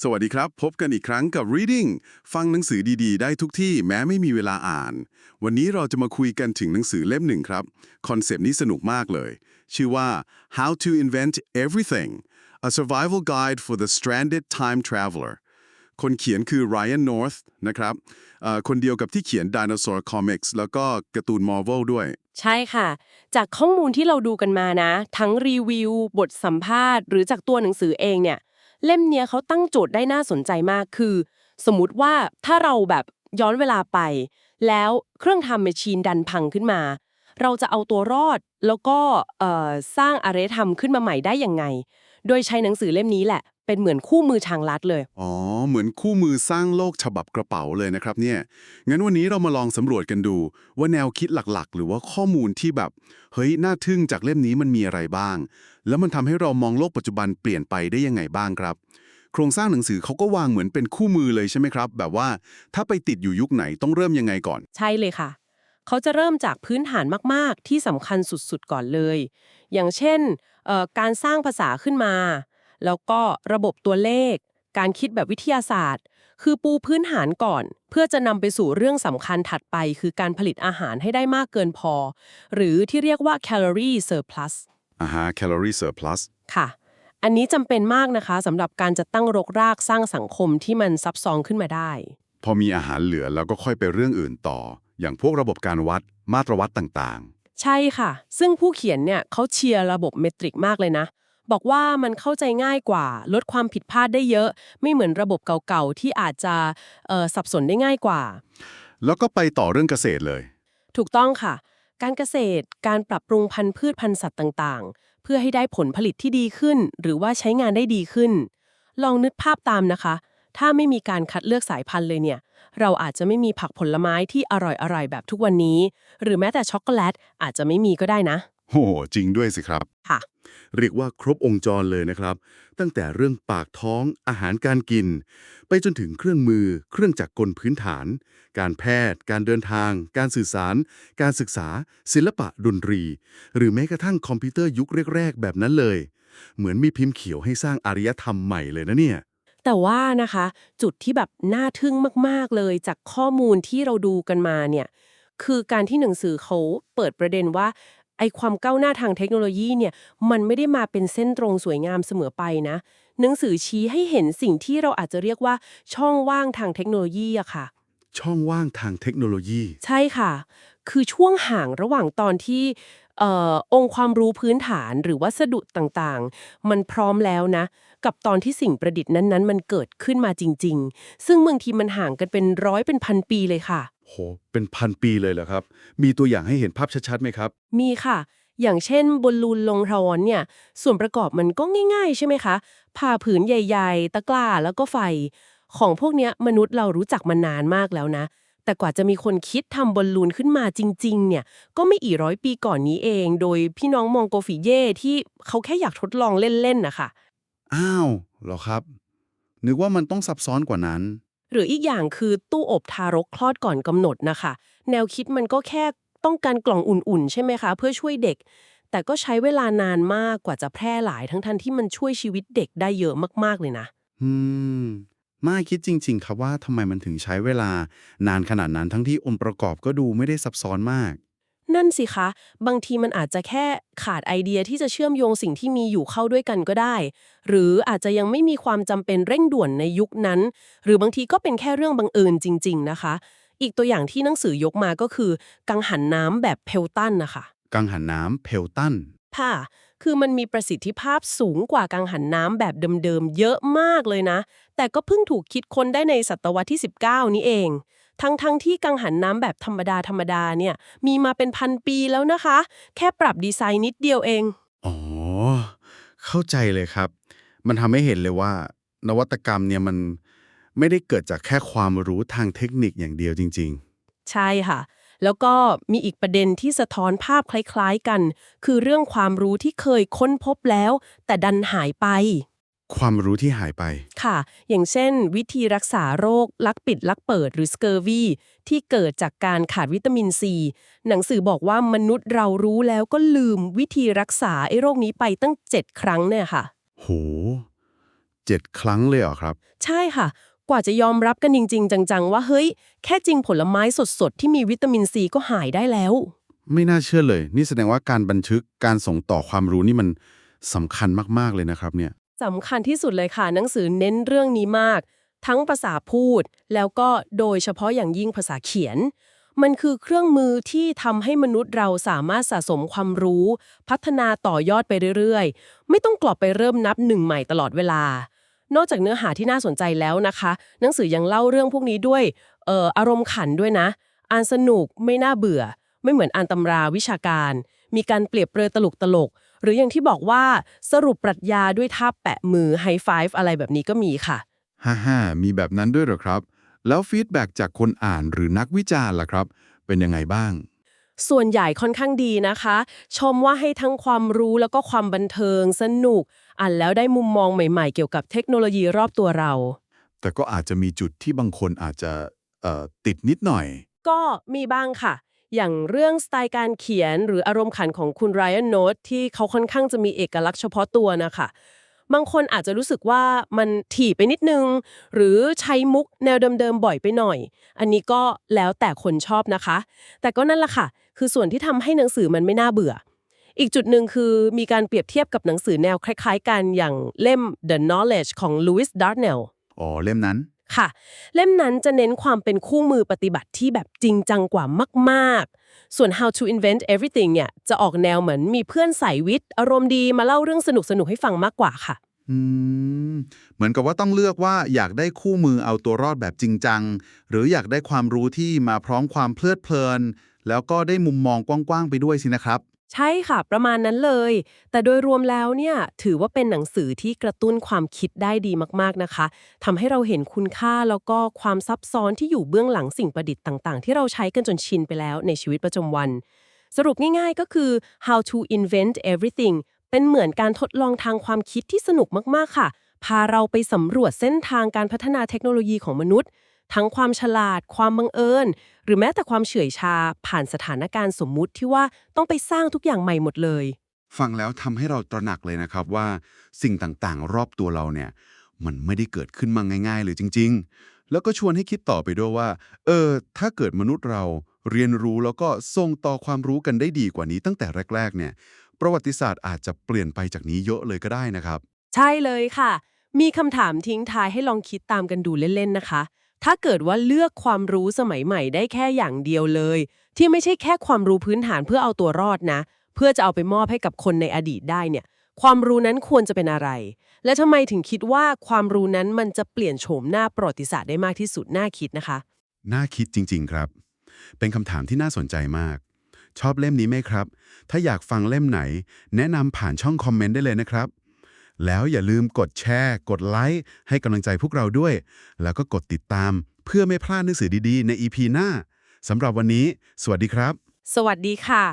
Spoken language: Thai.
สวัสดีครับ พบกันอีกครั้งกับ Reading ฟังหนังสือดีๆ ได้ทุกที่แม้ไม่มีเวลาอ่าน วันนี้เราจะมาคุยกันถึงหนังสือเล่มหนึ่งครับคอนเซปต์นี้สนุกมากเลย ชื่อว่า How to Invent Everything A Survival Guide for the Stranded Time Traveler คนเขียนคือ Ryan North นะครับคนเดียวกับที่เขียน Dinosaur Comics แล้วก็การ์ตูน Marvel ด้วย ใช่ค่ะ จากข้อมูลที่เราดูกันมานะ ทั้งรีวิว บทสัมภาษณ์ หรือจากตัวหนังสือเองเนี่ย เล่มเนี้ยเขาตั้งโจทย์ได้น่าสนใจมากคือ สมมติว่าถ้าเราแบบย้อนเวลาไป แล้วเครื่องทำแมชชีนดันพังขึ้นมา เราจะเอาตัวรอดแล้วก็สร้างอารยธรรมขึ้นมาใหม่ได้ยังไง โดยใช้หนังสือเล่มนี้แหละ เป็นเหมือนคู่มือทางลัดเลย อ๋อ เหมือนคู่มือสร้างโลกฉบับกระเป๋าเลยนะครับเนี่ย งั้นวันนี้เรามาลองสำรวจกันดู ว่าแนวคิดหลักๆ หรือว่าข้อมูลที่แบบ เฮ้ย น่าทึ่งจากเล่มนี้มันมีอะไรบ้าง แล้วมันทำให้เรามองโลกปัจจุบันเปลี่ยนไปได้ยังไงบ้างครับ โครงสร้างหนังสือเขาก็วางเหมือนเป็นคู่มือเลยใช่ไหมครับ แบบว่าถ้าไปติดอยู่ยุคไหนต้องเริ่มยังไงก่อน ใช่เลยค่ะ เขาจะเริ่มจากพื้นฐานมากๆ ที่สำคัญสุดๆก่อนเลย อย่างเช่นเอ่อการสร้างภาษาขึ้นมา แล้วก็ระบบตัวเลข การคิดแบบวิทยาศาสตร์ คือปูพื้นฐานก่อน เพื่อจะนำไปสู่เรื่องสำคัญถัดไป คือการผลิตอาหารให้ได้มากเกินพอ หรือที่เรียกว่า calorie surplus อ่าฮะ calorie surplus ค่ะ อันนี้จำเป็นมากนะคะสำหรับการจะตั้งรกรากสร้างสังคมที่มันซับซ้อนขึ้นมาได้ พอมีอาหารเหลือแล้วก็ค่อยไปเรื่องอื่นต่อ อย่างพวกระบบการวัดมาตรวัดต่างใช่ค่ะ ซึ่งผู้เขียนเนี่ยเขาเชียร์ระบบเมตริกมากเลยนะ บอกว่ามันเข้าใจง่ายกว่า ลดความผิดพลาดได้เยอะ ไม่เหมือนระบบเก่าๆ ที่อาจจะเอ่อสับสนได้ง่ายกว่าๆแล้วก็ไปต่อเรื่องเกษตรเลย ถูกต้องค่ะ การเกษตรการปรับปรุงพันธุ์พืชพันธุ์สัตว์ต่างๆ เพื่อให้ได้ผลผลิตที่ดีขึ้น หรือว่าใช้งานได้ดีขึ้น ลองนึกภาพตามนะคะ ถ้าไม่มีการคัดเลือกสายพันธุ์เลยเนี่ย เราอาจจะไม่มีผักผลไม้ที่อร่อยๆแบบทุกวันนี้ หรือแม้แต่ช็อกโกแลตอาจจะไม่มีก็ได้นะโอ้โหจริงด้วยสิครับค่ะ เรียกว่าครบองค์จรเลยนะครับ ตั้งแต่เรื่องปากท้องอาหารการกิน ไปจนถึงเครื่องมือ เครื่องจักรกลพื้นฐาน การแพทย์ การเดินทาง การสื่อสาร การศึกษา ศิลปะดนตรี หรือแม้กระทั่งคอมพิวเตอร์ยุคแรก ๆ แบบนั้นเลย เหมือนมีพิมพ์เขียวให้สร้างอารยธรรมใหม่เลยนะเนี่ยแต่ว่านะคะ จุดที่แบบน่าทึ่งมาก ๆ เลยจากข้อมูลที่เราดูกันมาเนี่ยคือการที่หนังสือเขาเปิดประเด็นว่า ไอความก้าวหน้าทางเทคโนโลยีเนี่ยมันไม่ได้มาเป็นเส้นตรงสวยงามเสมอไปนะ หนังสือชี้ให้เห็นสิ่งที่เราอาจจะเรียกว่าช่องว่างทางเทคโนโลยีอะค่ะ ช่องว่างทางเทคโนโลยี ใช่ค่ะ คือช่วงห่างระหว่างตอนที่เออองค์ความรู้พื้นฐานหรือวัสดุต่างๆ มันพร้อมแล้วนะ กับตอนที่สิ่งประดิษฐ์นั้นๆ มันเกิดขึ้นมาจริง ๆ ซึ่งบางทีมันห่างกันเป็นร้อยเป็นพันปีเลยค่ะ โห เป็นพันปีเลยเหรอครับ มีตัวอย่างให้เห็นภาพชัดๆไหมครับ มีค่ะ อย่างเช่นบอลลูนลงร้อนเนี่ย ส่วนประกอบมันก็ง่าย ๆ ใช่ไหมคะผ่าผืนใหญ่ๆ ตะกร้าแล้วก็ไฟ ของพวกเนี้ยมนุษย์เรารู้จักมานานมากแล้วนะ แต่กว่าจะมีคนคิดทำบอลลูนขึ้นมาจริง ๆ เนี่ย ก็ไม่อีร้อยปีก่อนนี้เอง โดยพี่น้องมองโกฟิเย่ที่เขาแค่อยากทดลองเล่นๆนะคะอ้าวเหรอครับ นึกว่ามันต้องซับซ้อนกว่านั้น หรืออีกอย่างคือตู้อบทารกคลอดก่อนกำหนดนะคะ แนวคิดมันก็แค่ต้องการกล่องอุ่นๆ ใช่ไหมคะ เพื่อช่วยเด็ก แต่ก็ใช้เวลานานมากกว่าจะแพร่หลายทั้งทันที่มันช่วยชีวิตเด็กได้เยอะมากๆเลยนะ อืมน่าคิดจริง ๆ ครับว่าทำไมมันถึงใช้เวลานานขนาดนั้นทั้งที่องค์ประกอบก็ดูไม่ได้ซับซ้อนมาก นั่นสิคะ บางทีมันอาจจะแค่ขาดไอเดียที่จะเชื่อมโยงสิ่งที่มีอยู่เข้าด้วยกันก็ได้ หรืออาจจะยังไม่มีความจำเป็นเร่งด่วนในยุคนั้น หรือบางทีก็เป็นแค่เรื่องบังเอิญจริง ๆ นะคะ อีกตัวอย่างที่หนังสือยกมาก็คือ กังหันน้ำแบบเพลตันนะคะกังหันน้ำเพลตัน ค่ะคือมันมีประสิทธิภาพสูงกว่ากังหันน้ำแบบเดิมๆเยอะมากเลยนะ แต่ก็เพิ่งถูกคิดค้นได้ในศตวรรษที่ 19 นี้เอง ทั้งๆที่กังหันน้ำแบบธรรมดาธรรมดาเนี่ย มีมาเป็นพันปีแล้วนะคะ แค่ปรับดีไซน์นิดเดียวเอง อ๋อ เข้าใจเลยครับ มันทำให้เห็นเลยว่า นวัตกรรมเนี่ยมันไม่ได้เกิดจากแค่ความรู้ทางเทคนิคอย่างเดียวจริงใช่ค่ะ แล้วก็มีอีกประเด็นที่สะท้อนภาพคล้ายๆกัน คือเรื่องความรู้ที่เคยค้นพบแล้ว แต่ดันหายไปๆ ความรู้ที่หายไป ค่ะ อย่างเช่น วิธีรักษาโรค ลักปิดลักเปิดหรือสเกอร์วีที่เกิดจากการขาดวิตามินซี หนังสือบอกว่ามนุษย์เรารู้แล้วก็ลืมวิธีรักษาไอ้โรคนี้ไปตั้ง 7 ครั้งเนี่ยค่ะโห7ครั้งเลยเหรอครับ ใช่ค่ะ กว่าจะยอมรับกันจริง ๆ จัง ๆ ว่าเฮ้ย แค่จริงผลไม้สดๆ ที่มีวิตามินซีก็หายได้แล้ว ไม่น่าเชื่อเลย นี่แสดงว่าการบันทึกการส่งต่อความรู้นี่มันสำคัญมากๆเลยนะครับเนี่ย สำคัญที่สุดเลยค่ะ หนังสือเน้นเรื่องนี้มาก ทั้งภาษาพูด แล้วก็โดยเฉพาะอย่างยิ่งภาษาเขียน มันคือเครื่องมือที่ทำให้มนุษย์เราสามารถสะสมความรู้ พัฒนาต่อยอดไปเรื่อยๆ ไม่ต้องกลับไปเริ่มนับหนึ่งใหม่ตลอดเวลา นอกจากเนื้อหาที่น่าสนใจแล้วนะคะ หนังสือยังเล่าเรื่องพวกนี้ด้วยเอ่ออารมณ์ขันด้วยนะ อ่านสนุกไม่น่าเบื่อ ไม่เหมือนอ่านตำราวิชาการ มีการเปรียบเปรยตลกตลก หรืออย่างที่บอกว่าสรุปปรัชญาด้วยท่าแปะมือไฮไฟฟ์อะไรแบบนี้ก็มีค่ะฮ่าฮ่ามีแบบนั้นด้วยเหรอครับ แล้วฟีดแบ็กจากคนอ่านหรือนักวิจารณ์ล่ะครับ เป็นยังไงบ้าง ส่วนใหญ่ค่อนข้างดีนะคะ ชมว่าให้ทั้งความรู้แล้วก็ความบันเทิงสนุก อ่านแล้วได้มุมมองใหม่ๆ เกี่ยวกับเทคโนโลยีรอบตัวเรา แต่ก็อาจจะมีจุดที่บางคนอาจจะเอ่อติดนิดหน่อย ก็มีบ้างค่ะ อย่างเรื่องสไตล์การเขียนหรืออารมณ์ขันของคุณไรอันโนตที่เขาค่อนข้างจะมีเอกลักษณ์เฉพาะตัวนะคะบางคนอาจจะรู้สึกว่ามันถี่ไปนิดนึง หรือใช้มุกแนวเดิมๆบ่อยไปหน่อย อันนี้ก็แล้วแต่คนชอบนะคะ แต่ก็นั่นแหละค่ะ คือส่วนที่ทำให้หนังสือมันไม่น่าเบื่อ อีกจุดหนึ่งคือมีการเปรียบเทียบกับหนังสือแนวคล้ายๆ กันอย่างเล่ม The Knowledge ของ Louis Darnell อ๋อเล่มนั้น ค่ะ เล่มนั้นจะเน้นความเป็นคู่มือปฏิบัติที่แบบจริงจังกว่ามากๆ ส่วน How to Invent Everything เนี่ยจะออกแนวเหมือนมีเพื่อนสายวิทย์ อารมณ์ดีมาเล่าเรื่องสนุกๆให้ฟังมากกว่าค่ะ อืม เหมือนกับว่าต้องเลือกว่าอยากได้คู่มือเอาตัวรอดแบบจริงจัง หรืออยากได้ความรู้ที่มาพร้อมความเพลิดเพลิน แล้วก็ได้มุมมองกว้างๆไปด้วยสินะครับ ใช่ค่ะ ประมาณนั้นเลย แต่โดยรวมแล้วเนี่ยถือว่าเป็นหนังสือที่กระตุ้นความคิดได้ดีมากๆนะคะทำให้เราเห็นคุณค่าแล้วก็ความซับซ้อนที่อยู่เบื้องหลังสิ่งประดิษฐ์ต่าง ๆ ที่เราใช้กันจนชินไปแล้วในชีวิตประจำวัน สรุปง่าย ๆ ก็คือ how to invent everything เป็นเหมือนการทดลองทางความคิดที่สนุกมากๆค่ะ พาเราไปสำรวจเส้นทางการพัฒนาเทคโนโลยีของมนุษย์ ทั้งความฉลาด ความบังเอิญ หรือแม้แต่ความเฉื่อยชาผ่านสถานการณ์สมมุติที่ว่าต้องไปสร้างทุกอย่างใหม่หมดเลย ฟังแล้วทำให้เราตระหนักเลยนะครับว่าสิ่งต่างๆ รอบตัวเราเนี่ย มันไม่ได้เกิดขึ้นมาง่าย ๆ เลยจริง ๆ แล้วก็ชวนให้คิดต่อไปด้วยว่า เออ ถ้าเกิดมนุษย์เราเรียนรู้แล้วก็ส่งต่อความรู้กันได้ดีกว่านี้ตั้งแต่แรก ๆ เนี่ย ประวัติศาสตร์อาจจะเปลี่ยนไปจากนี้เยอะเลยก็ได้นะครับ ใช่เลยค่ะ มีคำถามทิ้งท้ายให้ลองคิดตามกันดูเล่น ๆ นะคะ ถ้าเกิดว่าเลือกความรู้สมัยใหม่ได้แค่อย่างเดียวเลย ที่ไม่ใช่แค่ความรู้พื้นฐานเพื่อเอาตัวรอดนะ เพื่อจะเอาไปมอบให้กับคนในอดีตได้เนี่ย ความรู้นั้นควรจะเป็นอะไร และทำไมถึงคิดว่าความรู้นั้นมันจะเปลี่ยนโฉมหน้าประวัติศาสตร์ได้มากที่สุดน่าคิดนะคะ น่าคิดจริง ๆ ครับ เป็นคำถามที่น่าสนใจมาก ชอบเล่มนี้ไหมครับ ถ้าอยากฟังเล่มไหน แนะนำผ่านช่องคอมเมนต์ได้เลยนะครับ แล้วอย่าลืมกดแชร์ กดไลค์ ให้กำลังใจพวกเราด้วย แล้วก็กดติดตามเพื่อไม่พลาดหนังสือดีๆ ใน EP หน้าสำหรับวันนี้ สวัสดีครับ สวัสดีค่ะ